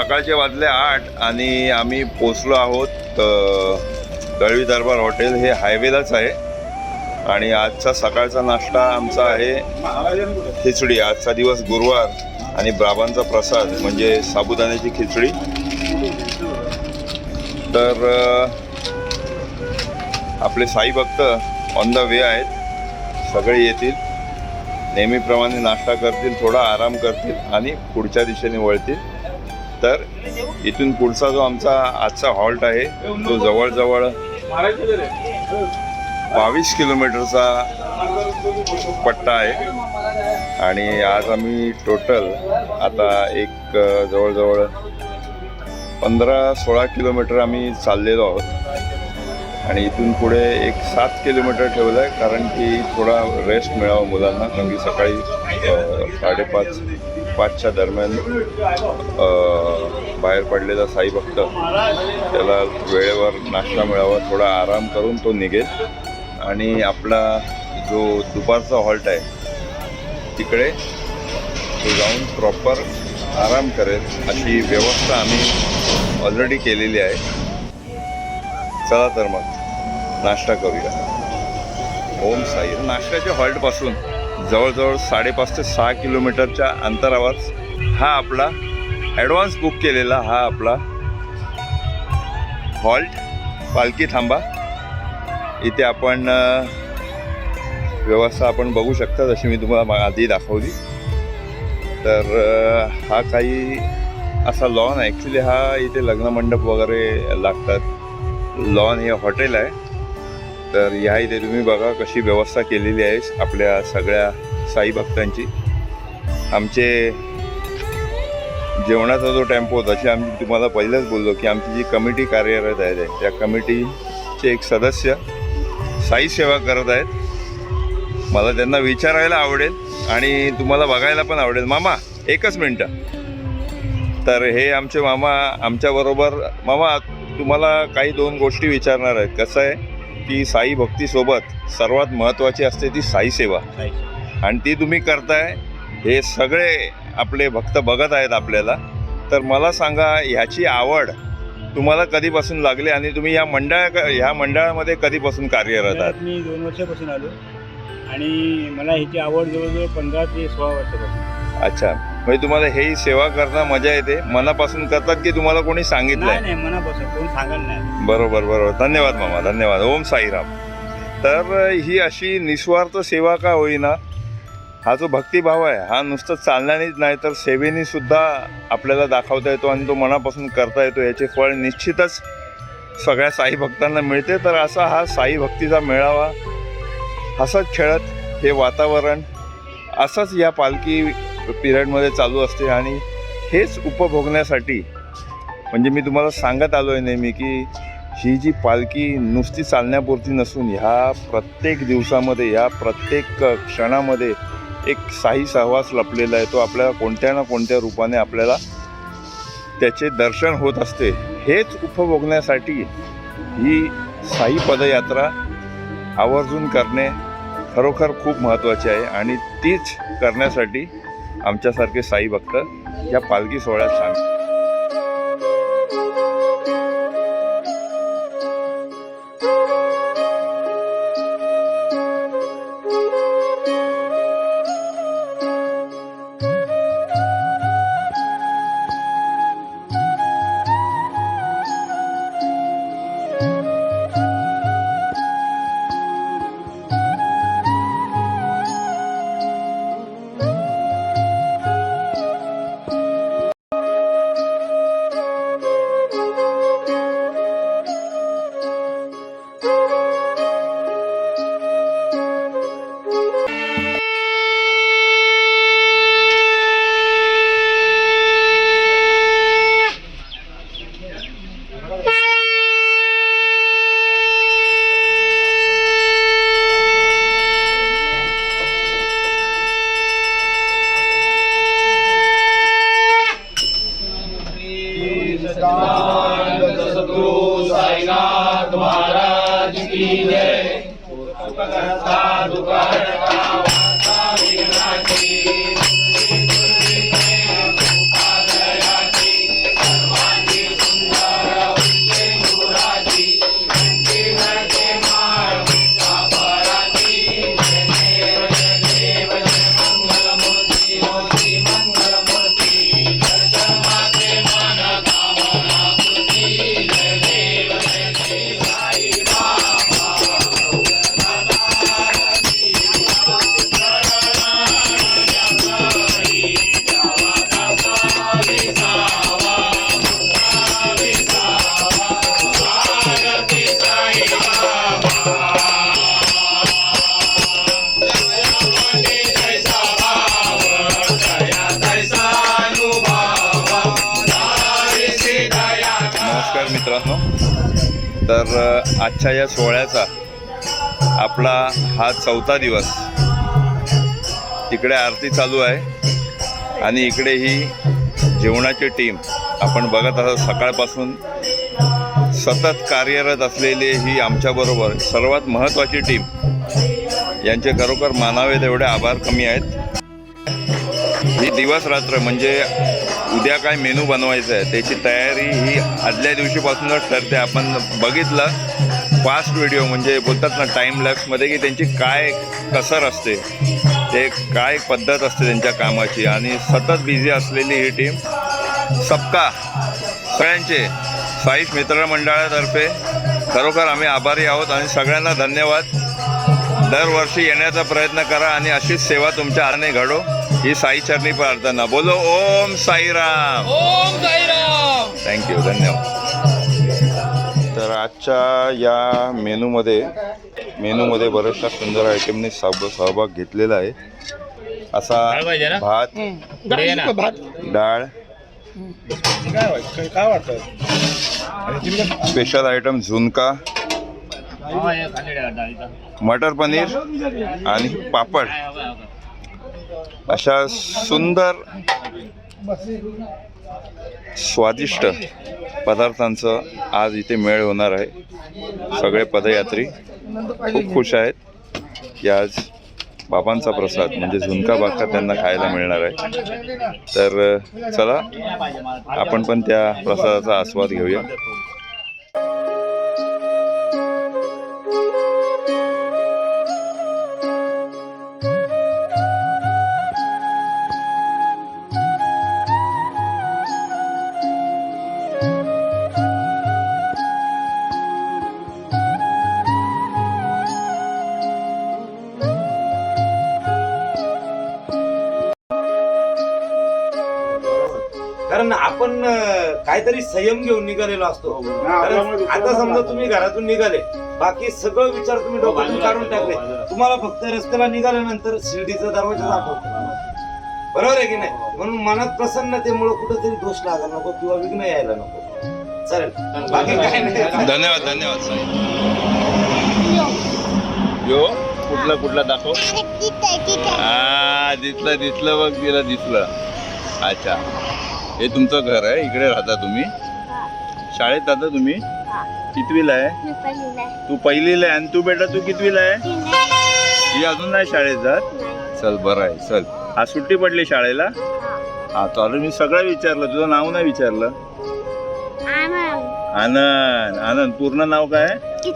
सकाळचे वाजले आठ आणि आम्ही पोचलो आहोत दळवी दरबार हॉटेल. हे हायवेलाच आहे. आणि आजचा सकाळचा नाश्ता आमचा आहे खिचडी. आजचा दिवस गुरुवार आणि ब्राबांचा प्रसाद म्हणजे साबुदाण्याची खिचडी. तर आपले साई भक्त ऑन द वे आहेत. सगळे येतील. नेहमीप्रमाणे नाश्ता करतील थोडा आराम करतील आणि पुढच्या दिशेने वळतील. तर इथून पुढचा जो आमचा आजचा हॉल्ट आहे तो जवळजवळ बावीस किलोमीटरचा पट्टा आहे. आणि आज आम्ही टोटल आता एक जवळजवळ पंधरा सोळा किलोमीटर आम्ही चाललेलो आहोत. आणि इथून पुढे एक सात किलोमीटर ठेवलं आहे कारण की थोडा रेस्ट मिळावा मुलांना कारण की सकाळी साडेपाच पाचच्या दरम्यान बाहेर पडलेला साई भक्त त्याला वेळेवर नाश्ता मिळावा थोडा आराम करून तो निघेल. आणि आपला जो दुपारचा हॉल्ट आहे तिकडे तो जाऊन प्रॉपर आराम करेल अशी व्यवस्था आम्ही ऑलरेडी केलेली आहे. चला तर मग नाश्ता करूया. ओम साई. नाश्त्याच्या हॉल्टपासून. जवळजवळ साडेपाच ते सहा किलोमीटरच्या अंतरावर हा आपला ॲडव्हान्स बुक केलेला हा आपला हॉल्ट पालखी थांबा. इथे आपण व्यवस्था आपण बघू शकता जशी मी तुम्हाला आधी दाखवली. तर हा काही असा लॉन ॲक्च्युली हा इथे लग्नमंडप वगैरे लागतात. लॉन हे हॉटेल आहे. तर या इथे तुम्ही बघा कशी व्यवस्था केलेली आहे आपल्या सगळ्या साई भक्तांची. आमचे जेवणाचा जो टेम्पो होता अशी आम्ही तुम्हाला पहिलंच बोललो की आमची जी कमिटी कार्यरत आहे त्या कमिटीचे एक सदस्य साई सेवा करत आहेत. मला त्यांना विचारायला आवडेल आणि तुम्हाला बघायला पण आवडेल. मामा एकच मिनटं. तर हे आमचे मामा आमच्याबरोबर मामा तुम्हाला काही दोन गोष्टी विचारणार आहेत. कसं आहे? की साई भक्तीसोबत सर्वात महत्त्वाची असते ती साई सेवा. आणि ती तुम्ही करताय हे सगळे आपले भक्त बघत आहेत आपल्याला. तर मला सांगा ह्याची आवड तुम्हाला कधीपासून लागली आणि तुम्ही या मंडळ ह्या मंडळामध्ये कधीपासून कार्यरत आहात? मी दोन वर्षापासून आलो. आणि मला ह्याची आवड जवळजवळ पंधरा ते सोळा वर्षापासून. अच्छा. म्हणजे तुम्हाला ही सेवा करणं मजा येते. मनापासून करतात की तुम्हाला कोणी सांगितलंय? नाही नाही मनापासून. कोण सांगायला नाही. बरोबर बरोबर. धन्यवाद मामा धन्यवाद. ओम साईराम. तर ही अशी निस्वार्थ सेवा का होईना हा जो भक्तिभाव आहे हा नुसतं चालण्यानेच नाही तर सेवेने सुद्धा आपल्याला दाखवता येतो आणि तो मनापासून करता येतो. याचे फळ निश्चितच सगळ्या साई भक्तांना मिळते. तर असा हा साई भक्तीचा मेळावा हसत खेळत हे वातावरण असंच या पालखी पिरियडमध्ये चालू असते आणि हेच उपभोगण्यासाठी म्हणजे मी तुम्हाला सांगत आलो आहे नेहमी की ही जी पालखी नुसती चालण्यापुरती नसून ह्या प्रत्येक दिवसामध्ये ह्या प्रत्येक क्षणामध्ये एक साई सहवास लपलेला आहे. तो आपल्याला कोणत्या ना कोणत्या रूपाने आपल्याला त्याचे दर्शन होत असते. हेच उपभोगण्यासाठी ही साई पदयात्रा आवर्जून करणे खरोखर खूप महत्त्वाचे आहे आणि तीच करण्यासाठी आमच्यासारखे साई भक्त या पालखी सोहळ्यात सामील. मित्रांनो तर आजच्या या सोहळ्याचा आपला हा चौथा दिवस. इकडे आरती चालू आहे आणि इकडे ही जेवणाची टीम. आपण बघत आहोत सकाळपासून सतत कार्यरत असलेली ही आमच्याबरोबर सर्वात महत्त्वाची टीम. यांचे खरोखर मानावे तेवढे आभार कमी आहेत. ही दिवस रात्र म्हणजे उद्या काय मेनू बनवायचं आहे त्याची तयारी ही आदल्या दिवशीपासूनच ठरते आपण बघितलं फास्ट व्हिडिओ म्हणजे बोलतात ना टाईम लॅप्समध्ये की त्यांची काय कसर असते ते काय पद्धत असते त्यांच्या कामाची. आणि सतत बिझी असलेली ही टीम सबका सगळ्यांचे साईश मित्रमंडळातर्फे खरोखर आम्ही आभारी आहोत आणि सगळ्यांना धन्यवाद. दरवर्षी येण्याचा प्रयत्न करा आणि अशीच सेवा तुमच्या हाताने घडो. ही साई चरणी प्रार्थना. बोलो ओम साईराम ओम साईराम थँक्यू धन्यवाद. तर आजच्या या मेनूमध्ये मेनूमध्ये बऱ्याचशा सुंदर आयटमने सहभाग सहभाग घेतलेला आहे. असा? भात. डाळ काय वाटतं? काय वाटतं? आणि तुम्ही काय- स्पेशल आयटम झुणका. मटर पनीर आणि पापड. अशा सुंदर स्वादिष्ट पदार्थांचं आज इथे मेळ होणार आहे. सगळे पदयात्री खूप खुश आहेत. की आज बाबांचा प्रसाद म्हणजे झुणका भाका त्यांना खायला मिळणार आहे. तर चला आपण पण त्या प्रसादाचा आस्वाद घेऊया. कारण आपण अं, काहीतरी संयम घेऊन निघालेलो असतो. कारण आता समजा तुम्ही घरातून निघाले बाकी सगळं विचार तुम्ही डोक्यातून काढून टाकले. तुम्हाला फक्त रस्त्याला निघाल्यानंतर शिर्डीचा दरवाजा दाखवतो. बरोबर आहे की नाही? म्हणून मनात प्रसन्नतेमुळे कुठेतरी दोष लागायला नको किंवा विघ्न यायला नको. चालेल. बाकी काय नाही. धन्यवाद धन्यवाद साई यो. कुठला कुठला दाखव. हा दिसलं दिसलं बघ तिला दिसलं. अच्छा. हे तुमचं घर आहे इकडे राहता तुम्ही. शाळेत जाता तुम्ही. कितवीला आहे? तू पहिलीला आहे आणि तू बेटा तू कितवीला आहे? ही अजून नाही शाळेत जात? चल बरं आहे चल. आज सुट्टी पडली शाळेला? हा. चालू मी सगळं विचारलं तुझं नाव नाही विचारलं. आनंद. आनंद पूर्ण नाव काय आहे?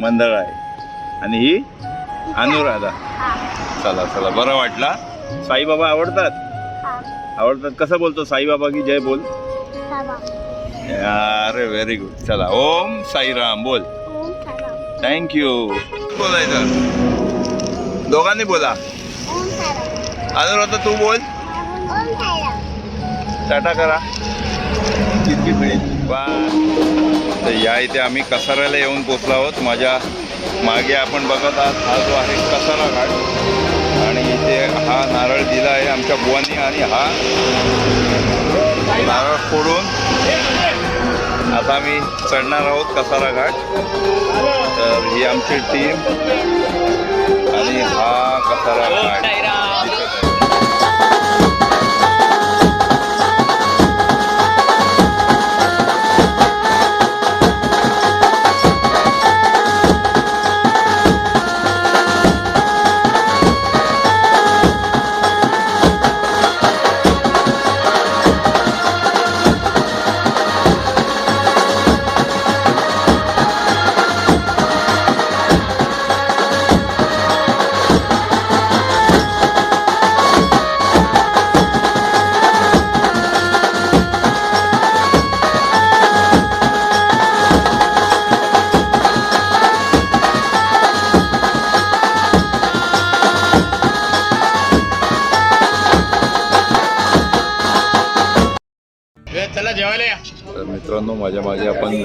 मंदळ आहे. आणि ही? अनुराधा. चला चला बरं वाटला. साईबाबा आवडतात? आवडतात? कसं बोलतो? साईबाबा की जय बोल? अरे व्हेरी गुड चला. ओम साईराम बोल. थँक्यू बोलायचं दोघांनी बोला. अनुराधा तू बोल. टाटा करा. किती मिळेल. बाय तर या इथे आम्ही कसाऱ्याला येऊन पोचलो आहोत. माझ्या मागे आपण बघत आहात. हा जो आहे कसारा घाट. हा नारळ दिला आहे आमच्या बुवांनी आणि हा नारळ फोडून आता आम्ही चढणार आहोत कसारा घाट. तर ही आमची टीम आणि हा कसारा घाट.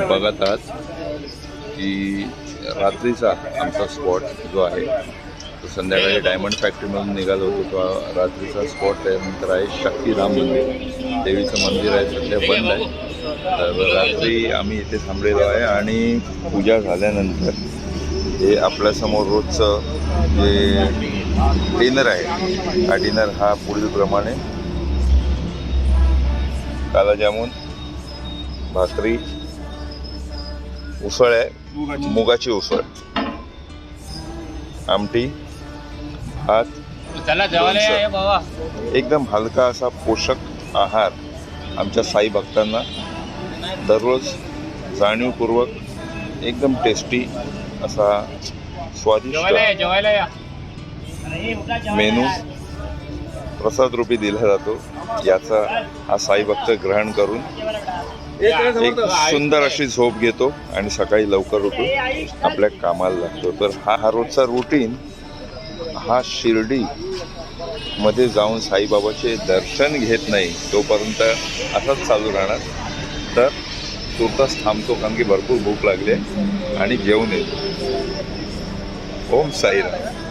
बघत आहात की रात्रीचा आमचा स्पॉट जो आहे तो संध्याकाळी डायमंड फॅक्टरीमधून निघालो होतो. तो रात्रीचा स्पॉट त्यानंतर आहे शक्तीराम मंदिर. देवीचं मंदिर आहे सध्या बंद आहे. तर रात्री आम्ही इथे थांबलेलो आहे आणि पूजा झाल्यानंतर हे आपल्यासमोर रोजचं जे डिनर आहे हा डिनर हा पुढीलप्रमाणे काला जामून भाकरी उसळ आहे. मुगाची. उसळ. आमटी भात चला जेवायला या लोणचं. बाबा. एकदम हलका असा पोषक आहार आमच्या साई भक्तांना दररोज जाणीवपूर्वक एकदम टेस्टी असा स्वादिष्ट जेवायला या. मेनू प्रसाद रूपी दिला जातो. याचा हा साई भक्त ग्रहण करून एक सुंदर अशी झोप घेतो आणि सकाळी लवकर उठून आपल्या कामाला लागतो. तर हा हा रोजचा रुटीन हा शिर्डी मध्ये जाऊन साईबाबाचे दर्शन घेत नाही तोपर्यंत असाच चालू राहणार. तर तुर्तास थांबतो कारण की भरपूर भूक लागली आणि जेवण येतो. ओम साईराम.